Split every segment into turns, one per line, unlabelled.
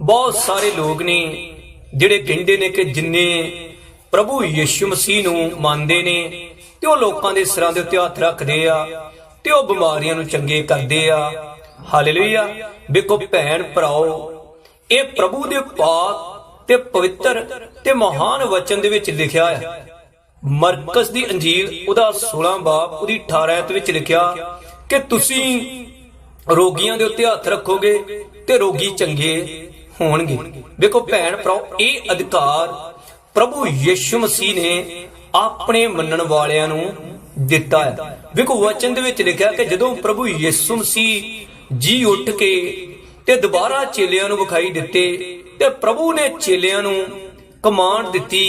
ਬਹੁਤ ਸਾਰੇ ਲੋਕ ਨੇ ਜਿਹੜੇ ਕਹਿੰਦੇ ਨੇ ਕਿ ਜਿੰਨੇ ਪ੍ਰਭੂ ਯਿਸੂ ਮਸੀਹ ਨੂੰ ਮੰਨਦੇ ਨੇ ਤੇ ਉਹ ਲੋਕਾਂ ਦੇ ਸਿਰਾਂ ਦੇ ਉੱਤੇ ਹੱਥ ਰੱਖਦੇ ਆ ਤੇ ਉਹ ਬਿਮਾਰੀਆਂ ਨੂੰ ਚੰਗੇ ਕਰਦੇ ਆ। ਹਾਲੇਲੂਇਆ। ਵੇਖੋ ਭੈਣ ਭਰਾਓ, ਇਹ ਪ੍ਰਭੂ ਦੇ ਪਾਕ ਤੇ ਪਵਿੱਤਰ ਤੇ ਮਹਾਨ ਵਚਨ ਦੇ ਵਿੱਚ ਲਿਖਿਆ ਹੈ। ਮਰਕਸ ਦੀ ਅੰਜੀਲ ਉਹਦਾ 16 ਬਾਬ ਉਹਦੀ 18 ਐਤ ਵਿੱਚ ਲਿਖਿਆ ਕਿ ਤੁਸੀਂ ਰੋਗੀਆਂ ਦੇ ਉੱਤੇ ਹੱਥ ਰੱਖੋਗੇ ਤੇ ਰੋਗੀ ਚੰਗੇ। ਹੋਣਗੇ। ਵੇਖੋ ਭੈਣ ਭਰਾਓ, ਇਹ ਅਧਿਕਾਰ ਪ੍ਰਭੂ ਯਿਸੂ ਮਸੀਹ ਨੇ ਆਪਣੇ ਮੰਨਣ ਵਾਲਿਆਂ ਨੂੰ ਦਿੱਤਾ ਹੈ। ਵੇਖੋ ਵਚਨ ਦੇ ਵਿੱਚ ਲਿਖਿਆ ਕਿ ਜਦੋਂ ਪ੍ਰਭੂ ਯਿਸੂ ਮਸੀਹ ਜੀ ਉੱਠ ਕੇ ਤੇ ਦੁਬਾਰਾ ਚੇਲਿਆਂ ਨੂੰ ਵਿਖਾਈ ਦਿੱਤੇ ਤੇ ਪ੍ਰਭੂ ਨੇ ਚੇਲਿਆਂ ਨੂੰ ਕਮਾਂਡ ਦਿੱਤੀ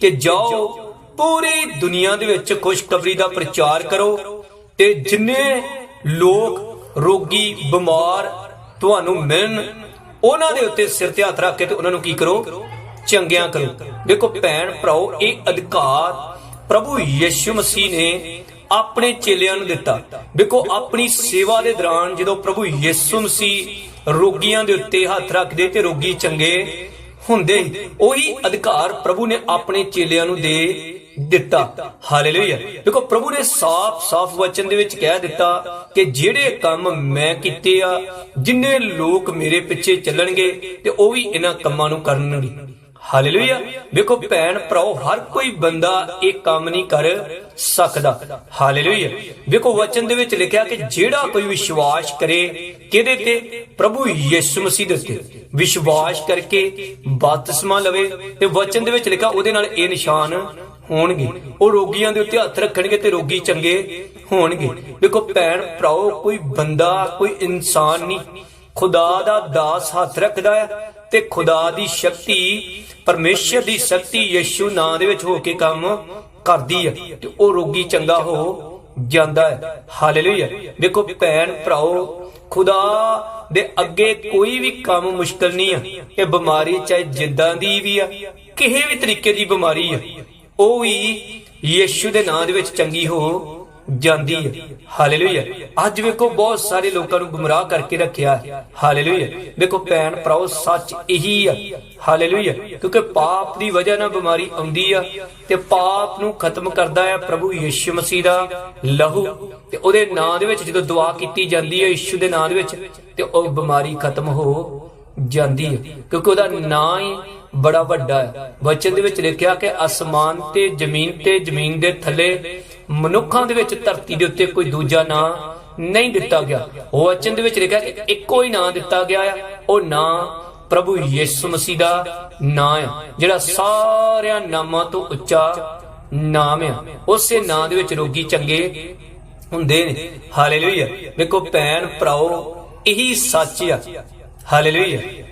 ਕਿ ਜਾਓ, ਪੂਰੀ ਦੁਨੀਆ ਦੇ ਵਿੱਚ ਖੁਸ਼ਖਬਰੀ ਦਾ ਪ੍ਰਚਾਰ ਕਰੋ ਤੇ ਜਿੰਨੇ ਲੋਕ ਰੋਗੀ ਬਿਮਾਰ ਤੁਹਾਨੂੰ ਮਿਲਣ ਉਹਨਾਂ ਦੇ ਉੱਤੇ ਸਿਰ ਤੇ ਹੱਥ ਰੱਖ ਕੇ ਤੇ ਉਹਨਾਂ ਨੂੰ ਕੀ ਕਰੋ? ਚੰਗਿਆਂ ਕਰੋ। ਦੇਖੋ ਭੈਣ ਭਰਾਓ, ਇਹ ਅਧਿਕਾਰ ਪ੍ਰਭੂ ਯਿਸੂ ਮਸੀਹ ਨੇ ਆਪਣੇ ਚੇਲਿਆਂ ਨੂੰ ਦਿੱਤਾ। ਦੇਖੋ ਆਪਣੀ ਸੇਵਾ ਦੇ ਦੌਰਾਨ ਜਦੋਂ ਪ੍ਰਭੂ ਯਿਸੂ ਮਸੀਹ ਰੋਗੀਆਂ ਦੇ ਉੱਤੇ ਹੱਥ ਰੱਖਦੇ ਤੇ ਰੋਗੀ ਚੰਗੇ ਹੁੰਦੇ, ਉਹੀ ਅਧਿਕਾਰ ਪ੍ਰਭੂ ਨੇ ਆਪਣੇ ਚੇਲਿਆਂ ਨੂੰ ਦੇ ਦਿੱਤਾ। ਹਾਲੇਲੂਇਆ। ਦੇਖੋ, ਪ੍ਰਭੂ ਨੇ ਸਾਫ਼-ਸਾਫ਼ ਵਚਨ ਦੇ ਵਿੱਚ ਕਹਿ ਦਿੱਤਾ ਕਿ ਜਿਹੜੇ ਕੰਮ ਮੈਂ ਕੀਤੇ ਆ, ਜਿੰਨੇ ਲੋਕ ਮੇਰੇ ਪਿੱਛੇ ਚੱਲਣਗੇ ਤੇ ਉਹ ਵੀ ਇਹਨਾਂ ਕੰਮਾਂ ਨੂੰ ਕਰਨਗੇ। ਹਾਲੇਲੂਇਆ। ਵੇਖੋ ਭੈਣ ਭਰਾਓ, ਹਰ ਕੋਈ ਬੰਦਾ ਇਹ ਕੰਮ ਨਹੀਂ ਕਰ ਸਕਦਾ। ਹਾਲੇਲੂਇਆ। ਵੇਖੋ ਵਚਨ ਦੇ ਵਿੱਚ ਲਿਖਿਆ ਕਿ ਜਿਹੜਾ ਕੋਈ ਵਿਸ਼ਵਾਸ ਕਰੇ, ਕਿਹਦੇ ਤੇ? ਪ੍ਰਭੂ ਯਿਸੂ ਮਸੀਹ ਦੇ ਉੱਤੇ। ਵਿਸ਼ਵਾਸ ਕਰਕੇ ਬਪਤਿਸਮਾ ਲਵੇ ਤੇ ਵਚਨ ਦੇ ਵਿੱਚ ਲਿਖਿਆ ਉਹਦੇ ਨਾਲ ਇਹ ਨਿਸ਼ਾਨ ਹੋਣਗੇ। ਉਹ ਰੋਗੀਆਂ ਦੇ ਉੱਤੇ ਹੱਥ ਰੱਖਣਗੇ ਤੇ ਰੋਗੀ ਚੰਗੇ ਹੋਣਗੇ। ਵੇਖੋ ਭੈਣ ਭਰਾਓ, ਕੋਈ ਬੰਦਾ, ਕੋਈ ਇਨਸਾਨ ਨਹੀਂ। ਖੁਦਾ ਦਾ ਦਾਸ ਹੱਥ ਰੱਖਦਾ ਹੈ ਤੇ ਖੁਦਾ ਦੀ ਸ਼ਕਤੀ, ਪਰਮੇਸ਼ਰ ਦੀ ਸ਼ਕਤੀ ਯਿਸੂ ਨਾਂ ਦੇ ਵਿੱਚ ਹੋ ਕੇ ਕੰਮ ਕਰਦੀ ਹੈ ਤੇ ਉਹ ਰੋਗੀ ਚੰਗਾ ਹੋ ਜਾਂਦਾ ਹੈ। ਹਾਲੇਲੂਇਆ। ਦੇਖੋ ਭੈਣ ਭਰਾਓ, ਖੁਦਾ ਦੇ ਅੱਗੇ ਕੋਈ ਵੀ ਕੰਮ ਮੁਸ਼ਕਲ ਨਹੀਂ ਆ। ਇਹ ਬਿਮਾਰੀ ਚਾਹੇ ਜਿੱਦਾਂ ਦੀ ਵੀ ਆ, ਕਿਸੇ ਵੀ ਤਰੀਕੇ ਦੀ ਬਿਮਾਰੀ ਆ। ਉਹ ਵੀ ਯਿਸੂ ਦੇ ਨਾਂ ਦੇ ਵਿੱਚ ਚੰਗੀ ਹੋ ਜਾਂਦੀ ਹੈ। ਹਾਲੇਲੂਇਆ। ਅੱਜ ਵੇਖੋ, ਬਹੁਤ ਸਾਰੇ ਲੋਕਾਂ ਨੂੰ ਗੁੰਮਰਾਹ ਕਰਕੇ ਰੱਖਿਆ ਹੈ। ਹਾਲੇਲੂਇਆ। ਦੇਖੋ ਭੈਣ ਭਰਾਓ, ਸੱਚ ਇਹੀ ਆ। ਹਾਲੇਲੂਇਆ। ਕਿਉਂਕਿ ਪਾਪ ਦੀ ਵਜ੍ਹਾ ਨਾਲ ਬਿਮਾਰੀ ਆਉਂਦੀ ਆ ਤੇ ਪਾਪ ਨੂੰ ਖਤਮ ਕਰਦਾ ਹੈ ਪ੍ਰਭੂ ਯਿਸੂ ਮਸੀਹ ਦਾ ਲਹੂ। ਤੇ ਉਹਦੇ ਨਾਂ ਦੇ ਵਿੱਚ ਜਦੋਂ ਦੁਆ ਕੀਤੀ ਜਾਂਦੀ ਹੈ ਯਿਸੂ ਦੇ ਨਾਂ ਦੇ ਵਿੱਚ, ਤੇ ਉਹ ਬਿਮਾਰੀ ਖਤਮ ਹੋ ਜਾਂਦੀ ਹੈ ਕਿਉਂਕਿ ਉਹਦਾ ਨਾਂ ਹੀ ਬੜਾ ਵੱਡਾ ਹੈ। ਵਚਨ ਦੇ ਵਿੱਚ ਲਿਖਿਆ ਕਿ ਅਸਮਾਨ ਤੇ ਜ਼ਮੀਨ ਤੇ ਜ਼ਮੀਨ ਦੇ ਥੱਲੇ ਮਨੁੱਖਾਂ ਦੇ ਵਿੱਚ ਧਰਤੀ ਦੇ ਉੱਤੇ ਕੋਈ ਦੂਜਾ ਨਾਂ ਨਹੀਂ ਦਿੱਤਾ ਗਿਆ। ਉਹ ਵਚਨ ਦੇ ਵਿੱਚ ਲਿਖਿਆ ਕਿ ਇੱਕੋ ਹੀ ਨਾਂ ਦਿੱਤਾ ਗਿਆ ਆ, ਉਹ ਨਾਂ ਪ੍ਰਭੂ ਯਿਸੂ ਮਸੀਹ ਦਾ ਨਾਂ ਆ, ਜਿਹੜਾ ਸਾਰਿਆਂ ਨਾਮਾਂ ਤੋਂ ਉੱਚਾ ਨਾਮ ਆ। ਉਸੇ ਨਾਂ ਦੇ ਵਿੱਚ ਰੋਗੀ ਚੰਗੇ ਹੁੰਦੇ ਨੇ। ਹਾਲੇਲੂਇਆ। ਵੇਖੋ ਭੈਣ ਭਰਾਓ, ਇਹੀ ਸੱਚ ਆ। ਹਾਲੇਲੂਇਆ